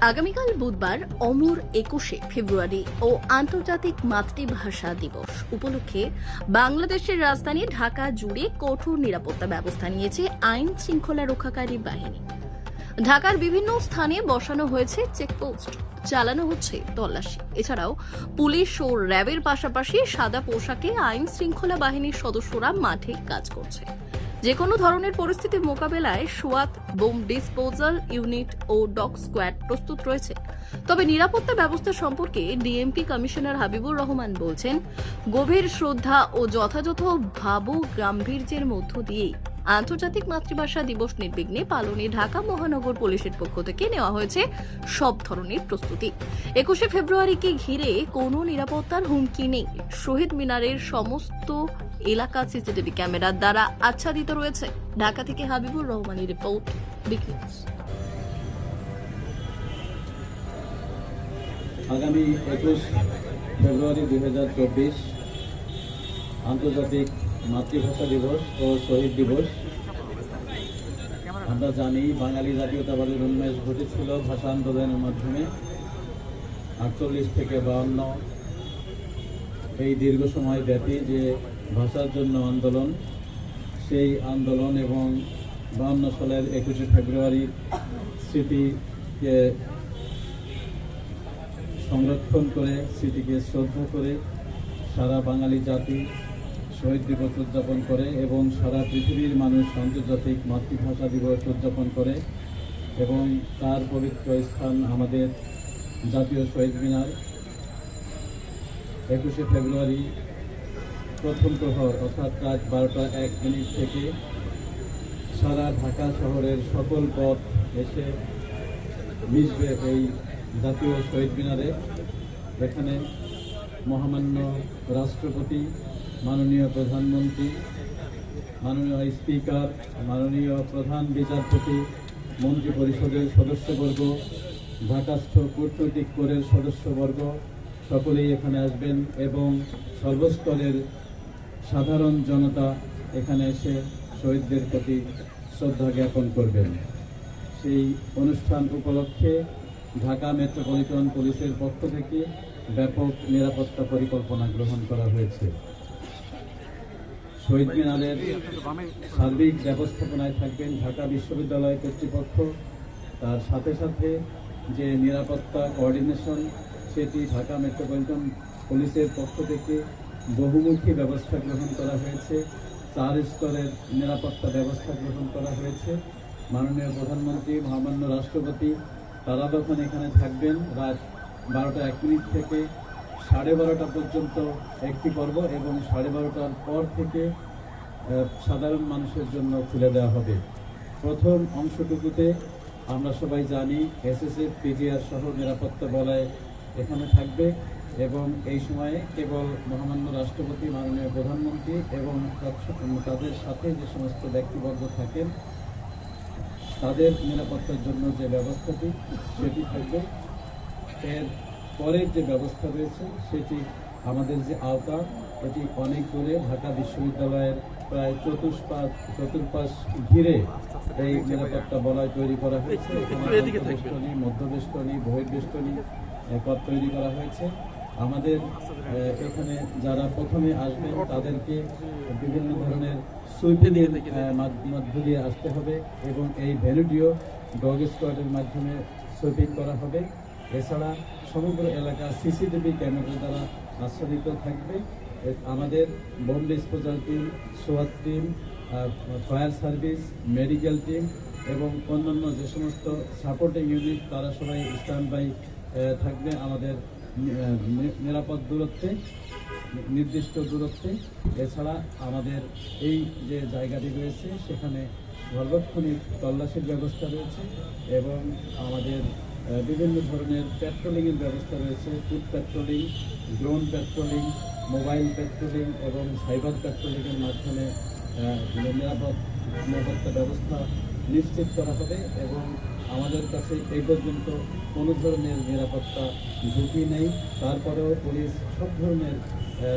আগামীকাল বুধবার অমর একুশে ফেব্রুয়ারি ও আন্তর্জাতিক মাতৃভাষা দিবস। উপলক্ষে বাংলাদেশের রাজধানী ঢাকা জুড়ে কঠোর নিরাপত্তা ব্যবস্থা নিয়েছে আইন শৃঙ্খলা রক্ষাকারী বাহিনী। ঢাকার বিভিন্ন স্থানে বসানো হয়েছে চেকপোস্ট, চালানো হচ্ছে তল্লাশি। এছাড়াও পুলিশ ও র্যাবের পাশাপাশি সাদা পোশাকে আইন শৃঙ্খলা বাহিনীর সদস্যরা মাঠে কাজ করছে। যে কোনো ধরনের পরিস্থিতি মোকাবেলায় সোয়াত, বোম ডিসপোজাল ইউনিট ও ডগ স্কোয়াড প্রস্তুত রয়েছে। তবে নিরাপত্তা ব্যবস্থা সম্পর্কে ডিএমপি কমিশনার হাবিবুর রহমান বলছেন, গভীর শ্রদ্ধা ও যথাযথ ভাবু গাম্ভীর্যের মধ্য দিয়েই আন্তর্জাতিক মাতৃভাষা দিবস নির্বিঘ্নে পালনে ঢাকা মহানগর পুলিশের পক্ষ থেকে নেওয়া হয়েছে সব ধরনের প্রস্তুতি। একুশে ফেব্রুয়ারিকে ঘিরে কোনো নিরাপত্তার হুমকি নেই। শহীদ মিনারের সমস্ত এলাকা সিসিটিভি ক্যামেরার দ্বারা আচ্ছাদিত রয়েছে। ঢাকা থেকে হাবিবুর রহমানের রিপোর্ট, বিগ আগামী একুশ ফেব্রুয়ারি দুই হাজার চব্বিশ আন্তর্জাতিক মাতৃভাষা দিবস ও শহীদ দিবস। আমরা জানি বাঙালি জাতীয়তাবাদের উন্মেষ ঘটেছিল ভাষা আন্দোলনের মাধ্যমে। আটচল্লিশ থেকে বাউন্ন। এই দীর্ঘ সময় ব্যাপী যে ভাষার জন্য আন্দোলন, সেই আন্দোলন এবং বাউন্ন সালের একুশে ফেব্রুয়ারি স্মৃতিকে সংরক্ষণ করে, স্মৃতিকে শ্রদ্ধা করে সারা বাঙালি জাতি শহীদ দিবস উদযাপন করে এবং সারা পৃথিবীর মানুষ আন্তর্জাতিক মাতৃভাষা দিবস উদযাপন করে এবং তার পবিত্র স্থান আমাদের জাতীয় শহীদ মিনার। একুশে ফেব্রুয়ারি প্রথম প্রহর, অর্থাৎ রাত বারোটা এক মিনিট থেকে সারা ঢাকা শহরের সকল পথ এসে মিশবে এই জাতীয় শহীদ মিনারে। এখানে মহামান্য রাষ্ট্রপতি মাননীয় প্রধানমন্ত্রী, মাননীয় স্পিকার, মাননীয় প্রধান বিচারপতি মন্ত্রী পরিষদের সদস্যবর্গ, ঢাকাস্থ কূটনৈতিক কোরের সদস্যবর্গ, সকলেই এখানে আসবেন এবং সর্বস্তরের সাধারণ জনতা এখানে এসে শহীদদের প্রতি শ্রদ্ধা জ্ঞাপন করবেন। সেই অনুষ্ঠান উপলক্ষে ঢাকা মেট্রোপলিটন পুলিশের পক্ষ থেকে ব্যাপক নিরাপত্তা পরিকল্পনা গ্রহণ করা হয়েছে। শহীদ মিনারের সার্বিক ব্যবস্থাপনায় থাকবেন ঢাকা বিশ্ববিদ্যালয় কর্তৃপক্ষ। তার সাথে সাথে যে নিরাপত্তা কোঅর্ডিনেশন, সেটি ঢাকা মেট্রোপলিটন পুলিশের পক্ষ থেকে বহুমুখী ব্যবস্থা গ্রহণ করা হয়েছে। চার স্তরের নিরাপত্তা ব্যবস্থা গ্রহণ করা হয়েছে। মাননীয় প্রধানমন্ত্রী, মহামান্য রাষ্ট্রপতি, তারা যখন এখানে থাকবেন। রাত বারোটা এক মিনিট থেকে সাড়ে বারোটা পর্যন্ত একটি পর্ব এবং সাড়ে বারোটার পর থেকে সাধারণ মানুষের জন্য খুলে দেওয়া হবে। প্রথম অংশটুকুতে আমরা সবাই জানি, এসএসএফ, পিজিআর সহ নিরাপত্তা বলয় এখানে থাকবে এবং এই সময়ে কেবল মহামান্য রাষ্ট্রপতি, মাননীয় প্রধানমন্ত্রী এবং তাদের সাথে যে সমস্ত ব্যক্তিবর্গ থাকেন, তাদের নিরাপত্তার জন্য যে ব্যবস্থাটি, সেটি থাকবে। এর পরের যে ব্যবস্থা রয়েছে সেটি আমাদের যে আওতা এটি অনেক দূরে ঢাকা বিশ্ববিদ্যালয়ের প্রায় চতুষ্পাদ চতুর্পাশ ঘিরে এই নিরাপত্তা বলয় তৈরি করা হয়েছে। মধ্যবেষ্টনী বহির্বেষ্টনী পথ তৈরি করা হয়েছে। আমাদের এখানে যারা প্রথমে আসবেন তাদেরকে বিভিন্ন ধরনের সুইপিংয়ের মধ্য দিয়ে আসতে হবে এবং এই ভ্যালুটিও ডগ স্কোয়াডের মাধ্যমে সুইপিং করা হবে। এছাড়া সমগ্র এলাকা সিসিটিভি ক্যামেরা দ্বারা আচ্ছাদিত থাকবে। আমাদের bomb disposal team সোয়াত team fire service, medical team এবং অন্যান্য যে সমস্ত সাপোর্টিং ইউনিট, তারা সবাই স্ট্যান্ড বাই থাকবে আমাদের নিরাপদ দূরত্বে নির্দিষ্ট দূরত্বে। এছাড়া আমাদের এই যে জায়গাটি রয়েছে, সেখানে সর্বক্ষণিক তল্লাশির ব্যবস্থা রয়েছে এবং আমাদের বিভিন্ন ধরনের পেট্রোলিংয়ের ব্যবস্থা রয়েছে। Foot patrolling drone patrolling mobile patrolling এবং সাইবার পেট্রোলিংয়ের মাধ্যমে আহ, নিরাপদ নিরাপত্তা ব্যবস্থা নিশ্চিত করা হবে এবং আমাদের কাছে এই পর্যন্ত কোনো ধরনের নিরাপত্তা ঝুঁকি নেই। তারপরেও পুলিশ সব ধরনের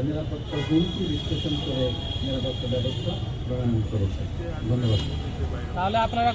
নিরাপত্তা হুমকি বিশ্লেষণ করে নিরাপত্তা ব্যবস্থা প্রণয়ন করেছে। ধন্যবাদ। তাহলে আপনারা